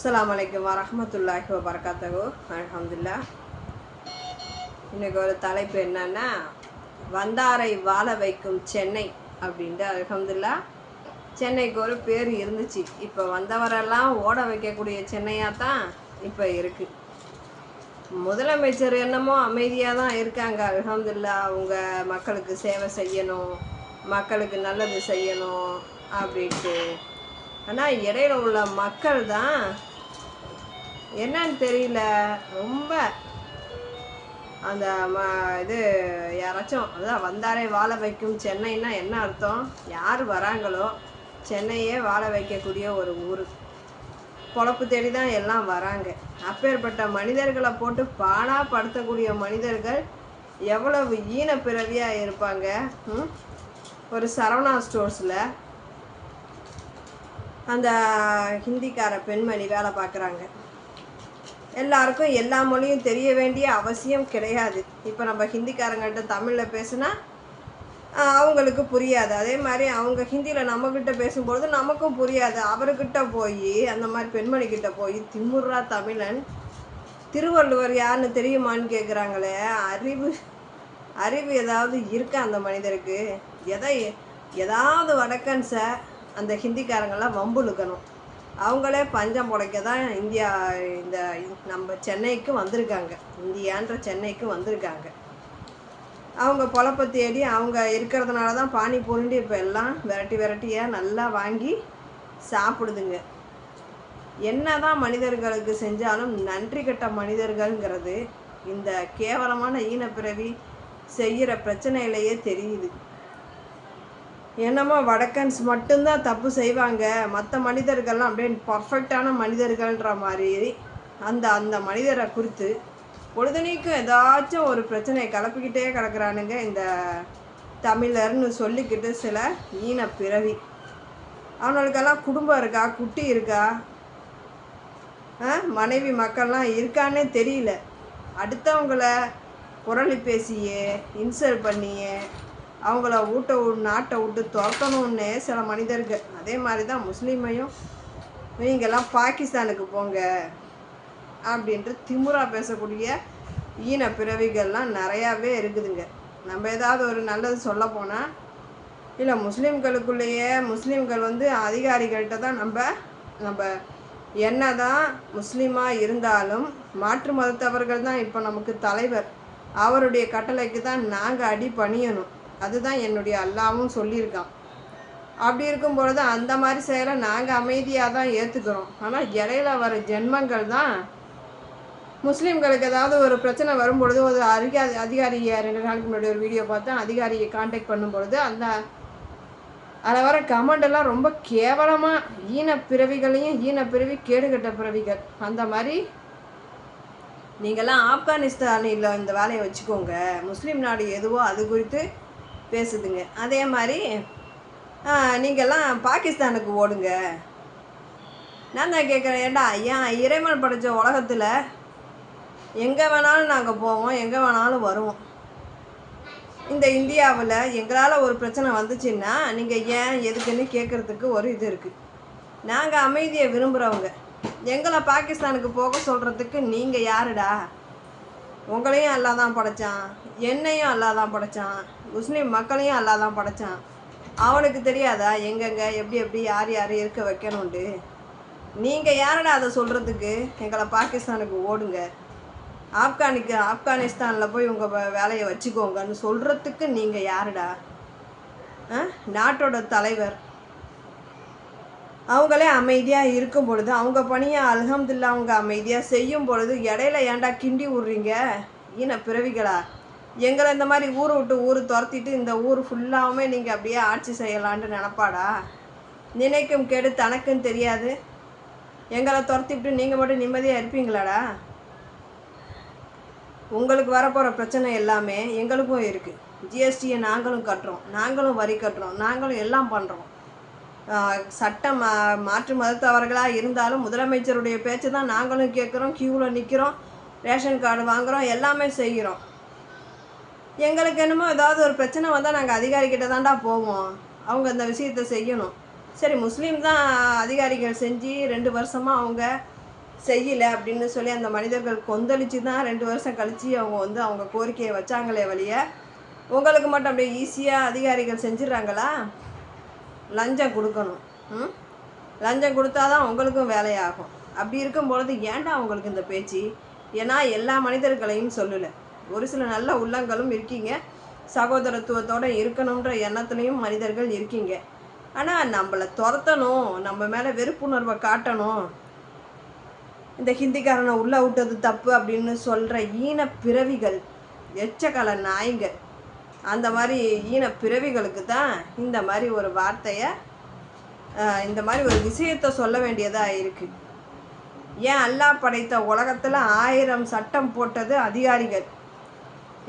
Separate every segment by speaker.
Speaker 1: அஸ்லாம் வலைக்கம் வரஹமத்துல்லாஹி வரகாத்தகோ அலமதுல்லா இன்னைக்கு ஒரு தலைப்பு என்னன்னா வந்தாரை வாழ வைக்கும் சென்னை அப்படின்ட்டு. அலமதுல்லா சென்னைக்கு ஒரு பேர் இருந்துச்சு. இப்போ வந்தவரெல்லாம் ஓட வைக்கக்கூடிய சென்னையாக தான் இப்போ இருக்குது முதலமைச்சர் என்னமோ அமைதியாக தான் இருக்காங்க. அலமதுல்லா அவங்க மக்களுக்கு சேவை செய்யணும் மக்களுக்கு நல்லது செய்யணும் அப்படின்ட்டு. ஆனால் இடையில உள்ள மக்கள் தான் என்னன்னு தெரியல. ரொம்ப அந்த ம இது யாராச்சும் அதான் வந்தாரே வாழ வைக்கும் சென்னைன்னா என்ன அர்த்தம்? யார் வராங்களோ சென்னையே வாழ வைக்கக்கூடிய ஒரு ஊர். பொழப்பு தேடி தான் எல்லாம் வராங்க. அப்பேற்பட்ட மனிதர்களை போட்டு பாடாக படுத்தக்கூடிய மனிதர்கள் எவ்வளவு ஈன பிறவியாக இருப்பாங்க? ம்? ஒரு சரவணா ஸ்டோர்ஸில் அந்த ஹிந்திக்கார பெண்மணி வேலை பார்க்குறாங்க. எல்லாருக்கும் எல்லா மொழியும் தெரிய வேண்டிய அவசியம் கிடையாது. இப்போ நம்ம ஹிந்திக்காரங்கள்ட்ட தமிழில் பேசுனா அவங்களுக்கு புரியாது. அதே மாதிரி அவங்க ஹிந்தியில் நம்மக்கிட்ட பேசும்பொழுது நமக்கும் புரியாது. அவர்கிட்ட போய் அந்த மாதிரி பெண்மணிக்கிட்ட போய் திமுர்ரா தமிழன் திருவள்ளுவர் யாருன்னு தெரியுமான்னு கேட்குறாங்களே அறிவு அறிவு ஏதாவது இருக்கா அந்த மனிதருக்கு? எதை ஏதாவது வடக்கன்ஸை அந்த ஹிந்திக்காரங்களாம் வம்புழுக்கணும். அவங்களே பஞ்சம் புடைக்க தான் இந்தியா இந்த நம்ம சென்னைக்கு வந்திருக்காங்க. இந்தியான்ற சென்னைக்கு வந்திருக்காங்க. அவங்க பொழப்ப தேடி அவங்க இருக்கிறதுனால தான் பானி பூரிண்டு இப்போ எல்லாம் விரட்டி விரட்டியாக நல்லா வாங்கி சாப்பிடுதுங்க. என்ன தான் மனிதர்களுக்கு செஞ்சாலும் நன்றி கட்ட மனிதர்கள்ங்கிறது இந்த கேவலமான ஈனப்பிறவி செய்கிற பிரச்சனையிலேயே தெரியுது. என்னமோ வடக்கன்ஸ் மட்டும்தான் தப்பு செய்வாங்க. மற்ற மனிதர்கள்லாம் அப்படியே பர்ஃபெக்டான மனிதர்கள்ன்ற மாதிரி. அந்த அந்த மனிதரை குறித்து பொழுதுனைக்கும் ஏதாச்சும் ஒரு பிரச்சனையை கலப்பிக்கிட்டே கிடக்குறானுங்க இந்த தமிழர்னு சொல்லிக்கிட்டு சில ஈன பிறவி. அவனுக்கெல்லாம் குடும்பம் இருக்கா? குட்டி இருக்கா? ஆ? மனைவி மக்கள்லாம் இருக்கான்னே தெரியல. அடுத்தவங்கள புரளி பேசியே இன்சல்ட் பண்ணியே அவங்கள ஊட்ட நாட்டை விட்டு துரத்தணும்னு சில மனிதர்கள். அதே மாதிரி தான் முஸ்லீமையும். நீங்கள்லாம் பாகிஸ்தானுக்கு போங்க அப்படின்ட்டு திமுறா பேசக்கூடிய ஈன பிறவிகள்லாம் நிறையாவே இருக்குதுங்க. நம்ம ஏதாவது ஒரு நல்லது சொல்ல போனால் இல்லை முஸ்லீம்களுக்குள்ளேயே முஸ்லீம்கள் வந்து அதிகாரிகள்கிட்ட தான் நம்ம நம்ம என்னதான் முஸ்லீமாக இருந்தாலும் மாற்று மதத்தவர்கள் தான் இப்போ நமக்கு தலைவர். அவருடைய கட்டளைக்கு தான் நாங்கள் அடி பணியணும் அதுதான் என்னுடைய அல்லாவும் சொல்லியிருக்கான். அப்படி இருக்கும் பொழுது அந்த மாதிரி செயலை நாங்கள் அமைதியாக தான் ஏற்றுக்கிறோம் ஆனால் இடையில வர ஜென்மங்கள் தான் முஸ்லீம்களுக்கு ஏதாவது ஒரு பிரச்சனை வரும்பொழுது ஒரு அதிகாரி அதிகாரியை ரெண்டு நாளுக்கு முன்னாடி ஒரு வீடியோ பார்த்தேன் அதிகாரியை காண்டாக்ட் பண்ணும்பொழுது அந்த அதில் வர கமெண்டெல்லாம் ரொம்ப கேவலமாக ஈன பிறவிகளையும் ஈன பிறவி கேடுகட்ட பிறவிகள். அந்த மாதிரி நீங்கள்லாம் ஆப்கானிஸ்தானில் இந்த வேலையை வச்சுக்கோங்க. முஸ்லீம் நாடு எதுவோ அது குறித்து பேசுதுங்க. அதே மாதிரி நீங்கள்லாம் பாகிஸ்தானுக்கு ஓடுங்க. நான் தான் கேட்குறேன் ஏண்டா ஏன் இறைவன் படைச்ச உலகத்தில் எங்கே வேணாலும் நாங்கள் போவோம் எங்கே வேணாலும் வருவோம். இந்த இந்தியாவில் எங்களால் ஒரு பிரச்சனை வந்துச்சுன்னா நீங்கள் ஏன் எதுக்குன்னு கேட்குறதுக்கு ஒரு இது இருக்குது நாங்கள் அமைதியை விரும்புகிறவங்க எங்களை பாகிஸ்தானுக்கு போக சொல்கிறதுக்கு நீங்கள் யாருடா? உங்களையும் அல்லா தான் படைச்சான் என்னையும் அல்லா தான் படைச்சான். முஸ்லீம் மக்களையும் அல்லா தான் படைச்சான். அவனுக்கு தெரியாதா? எங்கெங்க? எப்படி எப்படி யார் யார் இருக்க வைக்கணும்ண்டு நீங்கள் யாருடா அதை சொல்கிறதுக்கு எங்களை பாகிஸ்தானுக்கு ஓடுங்க. ஆப்கானிக்கு ஆப்கானிஸ்தானில் போய் உங்கள் வேலையை வச்சுக்கோங்கன்னு சொல்கிறதுக்கு நீங்கள் யாருடா? ஆ? நாட்டோட தலைவர். அவங்களே அமைதியாக இருக்கும் பொழுது அவங்க பணியை அல்ஹம்துல்லா அவங்க அமைதியாக செய்யும் பொழுது இடையில ஏன்டா கிண்டி விட்றீங்க ஈன பிறவிகளா? எங்களை இந்த மாதிரி ஊரை விட்டு ஊர் துரத்திட்டு இந்த ஊர் ஃபுல்லாகவுமே நீங்கள் அப்படியே ஆட்சி செய்யலான்ட்டு நினப்பாடா? நினைக்கும் கெடு தனக்குன்னு தெரியாது. எங்களை துரத்திவிட்டு நீங்கள் மட்டும் நிம்மதியாக இருப்பீங்களாடா? உங்களுக்கு வரப்போகிற பிரச்சனை எல்லாமே எங்களுக்கும் இருக்குது ஜிஎஸ்டியை நாங்களும் கட்டுறோம். நாங்களும் வரி கட்டுறோம். நாங்களும் எல்லாம் பண்ணுறோம் சட்டம் மா- மாற்று மதத்தவர்களாக இருந்தாலும் முதலமைச்சருடைய பேச்சு தான் நாங்களும் கேட்குறோம் க்யூவில் நிற்கிறோம் ரேஷன் கார்டு வாங்குகிறோம் எல்லாமே செய்கிறோம். எங்களுக்கு என்னமோ ஏதாவது ஒரு பிரச்சனை வந்தால் நாங்கள் அதிகாரிக்கிட்ட தான்டா போவோம். அவங்க அந்த விஷயத்தை செய்யணும். சரி முஸ்லீம் தான் அதிகாரிகள் செஞ்சு ரெண்டு வருஷமாக அவங்க செய்யலை அப்படின்னு சொல்லி அந்த மனிதர்கள் கொந்தளிச்சு தான் ரெண்டு வருஷம் கழித்து அவங்க வந்து அவங்க கோரிக்கையை வச்சாங்களே வழிய உங்களுக்கு மட்டும் அப்படியே ஈஸியாக அதிகாரிகள் செஞ்சிடறாங்களா? லஞ்சம் கொடுக்கணும். ம்? லஞ்சம் கொடுத்தா தான் உங்களுக்கும் வேலையாகும். அப்படி இருக்கும் பொழுது ஏன்டா உங்களுக்கு இந்த பேச்சு? ஏன்னா எல்லா மனிதர்களையும் சொல்லலை. ஒரு சில நல்ல உள்ளங்களும் இருக்கீங்க. சகோதரத்துவத்தோடு இருக்கணுன்ற எண்ணத்துலேயும் மனிதர்கள் இருக்கீங்க. ஆனால் நம்மளை துரத்தணும் நம்ம மேலே வெறுப்புணர்வை காட்டணும். இந்த ஹிந்திக்காரனை உள்ளே விட்டது தப்பு அப்படின்னு சொல்கிற ஈன பிறவிகள் எச்சக்கல நாய்ங்க அந்த மாதிரி ஈன பிறவிகளுக்கு தான் இந்த மாதிரி ஒரு வார்த்தையை இந்த மாதிரி ஒரு விஷயத்தை சொல்ல வேண்டியதாக இருக்குது ஏன் அல்லாஹ் படைத்த உலகத்தில் ஆயிரம் சட்டம் போட்டது அதிகாரிகள்?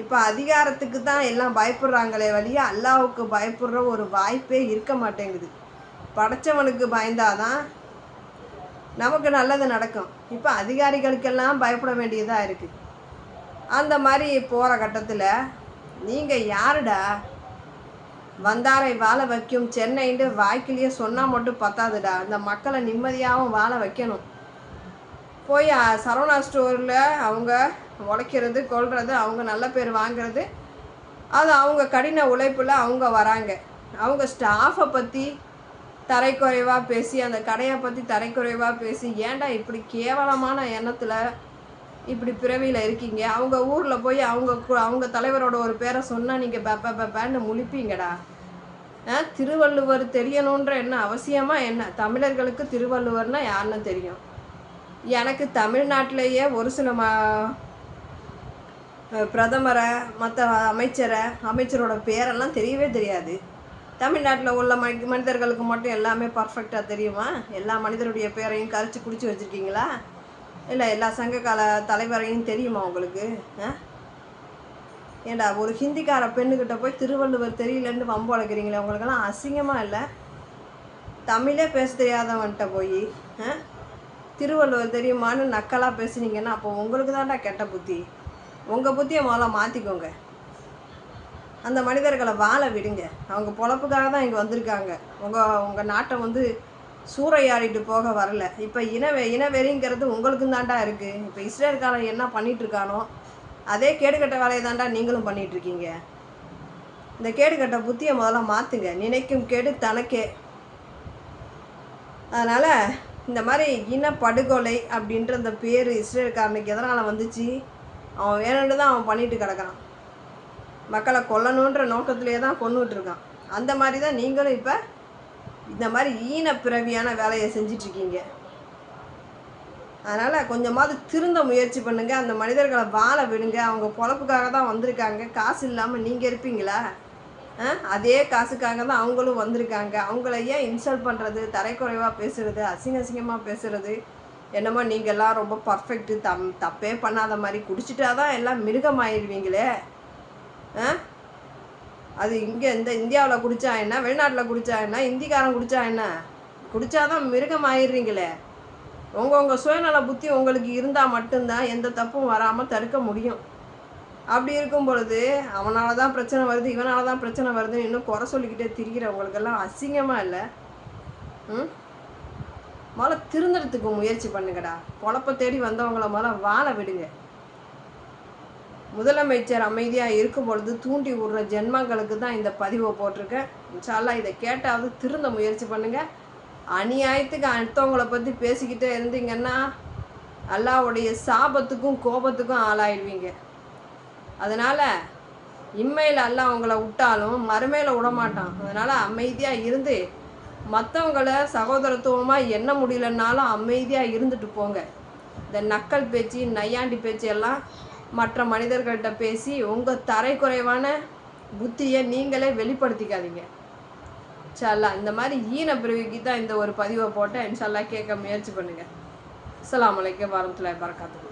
Speaker 1: இப்போ அதிகாரத்துக்கு தான் எல்லாம் பயப்படுறாங்களே வழிய அல்லாவுக்கு பயப்படுற ஒரு வாய்ப்பே இருக்க மாட்டேங்குது. படைச்சவனுக்கு பயந்தாதான் நமக்கு நல்லது நடக்கும். இப்போ அதிகாரிகளுக்கெல்லாம் பயப்பட வேண்டியதாக இருக்குது அந்த மாதிரி போகிற கட்டத்தில் நீங்கள் யாருடா? வந்தாரை வாழ வைக்கும் சென்னைன்ட்டு வாய்க்கிலேயே சொன்னால் மட்டும் பத்தாதுடா. அந்த மக்களை நிம்மதியாகவும் வாழ வைக்கணும். போய் சரவணா ஸ்டோரில் அவங்க உழைக்கிறது கொள்வது அவங்க நல்ல பேர் வாங்கிறது. அது அவங்க கடின உழைப்பில் அவங்க வராங்க. அவங்க ஸ்டாஃபை பற்றி தரைக்குறைவாக பேசி அந்த கடையை பற்றி தரைக்குறைவாக பேசி ஏன்டா இப்படி கேவலமான எண்ணத்தில் இப்படி பிறவியில் இருக்கீங்க? அவங்க ஊரில் போய் அவங்க அவங்க தலைவரோட ஒரு பேரை சொன்னால் நீங்கள் பெப்ப பெப்பன்னு முழிப்பீங்கடா. ஆ திருவள்ளுவர் தெரியணுன்ற என்ன அவசியமாக என்ன? தமிழர்களுக்கு திருவள்ளுவர்னால் யாருன்னு தெரியும். எனக்கு தமிழ்நாட்டிலேயே ஒரு சில ம பிரதமரை மற்ற அமைச்சரை அமைச்சரோட பேரெல்லாம் தெரியவே தெரியாது. தமிழ்நாட்டில் உள்ள மனி மனிதர்களுக்கு மட்டும் எல்லாமே பர்ஃபெக்டாக தெரியுமா? எல்லா மனிதருடைய பேரையும் கரைச்சி குடிச்சு வச்சுருக்கீங்களா? இல்லை எல்லா சங்ககால தலைவரையும் தெரியுமா உங்களுக்கு? ஆ ஏண்டா ஒரு ஹிந்திக்கார பெண்ணுக்கிட்ட போய் திருவள்ளுவர் தெரியலன்னு வம்பு வளர்க்குறீங்களே உங்களுக்கெல்லாம் அசிங்கமாக இல்லை? தமிழே பேச தெரியாதவன்கிட்ட போய் ஆ திருவள்ளுவர் தெரியுமான்னு நக்கலாக பேசுனீங்கன்னா அப்போ உங்களுக்கு தான்டா கெட்ட புத்தி. உங்கள் புத்தியை முதல்ல மாற்றிக்கோங்க அந்த மனிதர்களை வாழ விடுங்க. அவங்க பொழப்புக்காக தான் இங்கே வந்திருக்காங்க. உங்கள் உங்கள் நாட்டை வந்து சூறையாடிட்டு போக வரல. இப்போ இனவெ இனவெறிங்கிறது உங்களுக்கும் தாண்டா இருக்குது இப்போ இஸ்ரேல்காரன் என்ன பண்ணிகிட்ருக்கானோ அதே கேடுகட்ட வேலையை தாண்டா நீங்களும் பண்ணிகிட்ருக்கீங்க இருக்கீங்க இந்த கேடுகட்ட புத்தியை முதல்ல மாற்றுங்க நினைக்கும் கேடு தனக்கே. அதனால் இந்த மாதிரி இனப்படுகொலை அப்படின்ற அந்த பேர் இஸ்ரேல்காரனுக்கு எதனால் வந்துச்சு? அவன் வேணும்னு தான் அவன் பண்ணிட்டு கிடக்கிறான். மக்களை கொல்லணுன்ற நோக்கத்திலே தான் கொண்டுட்ருக்கான் அந்த மாதிரி தான் நீங்களும் இப்போ இந்த மாதிரி ஈன பிறவியான வேலையை செஞ்சிட்ருக்கீங்க. அதனால் கொஞ்சமாவது திருந்த முயற்சி பண்ணுங்கள் அந்த மனிதர்களை வாழ விடுங்க. அவங்க பொழப்புக்காக தான் வந்திருக்காங்க. காசு இல்லாமல் நீங்கள் இருப்பீங்களா? ஆ? அதே காசுக்காக தான் அவங்களும் வந்திருக்காங்க. அவங்கள ஏன் இன்சல்ட் பண்ணுறது தரைக்குறைவாக பேசுகிறது அசிங்க அசிங்கமாக பேசுகிறது என்னமோ நீங்கள்லாம் ரொம்ப பர்ஃபெக்ட்டு தம் தப்பே பண்ணாத மாதிரி குடிச்சிட்டா தான் எல்லாம் மிருகமாயிடுவீங்களே ஆ? அது இங்கே இந்த இந்தியாவில் குடித்தா என்ன வெளிநாட்டில் குடித்தா என்ன இந்திக்காரன் குடித்தா என்ன? குடிச்சாதான் மிருகம் ஆயிடுறீங்களே உங்கள் உங்கள் சுயநல புத்தி உங்களுக்கு இருந்தால் மட்டும்தான் எந்த தப்பும் வராமல் தடுக்க முடியும். அப்படி இருக்கும் பொழுது அவனால தான் பிரச்சனை வருது இவனால தான் பிரச்சனை வருதுன்னு இன்னும் குறை சொல்லிக்கிட்டே திரிகிறவங்களுக்கெல்லாம் அசிங்கமாக இல்லை? ம்? முதல்ல திருந்துறதுக்கு முயற்சி பண்ணுங்கடா. பொழப்ப தேடி வந்தவங்கள முதல்ல வாழ விடுங்க. முதலமைச்சர் அமைதியாக இருக்கும் பொழுது தூண்டி விடுற ஜென்மங்களுக்கு தான் இந்த பதிவை போட்டிருக்கேன். இன்ஷால்லா இதை கேட்டாவது திருந்த முயற்சி பண்ணுங்கள் அநியாயத்துக்கு அடுத்தவங்கள பற்றி பேசிக்கிட்டே இருந்தீங்கன்னா அல்லாவுடைய சாபத்துக்கும் கோபத்துக்கும் ஆளாயிடுவீங்க. அதனால் இம்மையில் அல்லா அவங்கள விட்டாலும் மறுமையில் விடமாட்டான். அதனால் அமைதியாக இருந்து மற்றவங்கள சகோதரத்துவமாக என்ன முடியலன்னாலும் அமைதியாக இருந்துட்டு போங்க. இந்த நக்கல் பேச்சு நையாண்டி பேச்சு எல்லாம் மற்ற மனிதர்கள்ட்ட பேசி உங்கள் தரை குறைவான புத்தியை நீங்களே வெளிப்படுத்திக்காதீங்க. இன்ஷால்லா இந்த மாதிரி ஈன பிறவிக்கு தான் இந்த ஒரு பதிவை போட்டேன். இன்ஷால்லா கேட்க முயற்சி பண்ணுங்கள் அஸ்லாம் வலைக்கம் வரமத்துல வரகாத்துஹு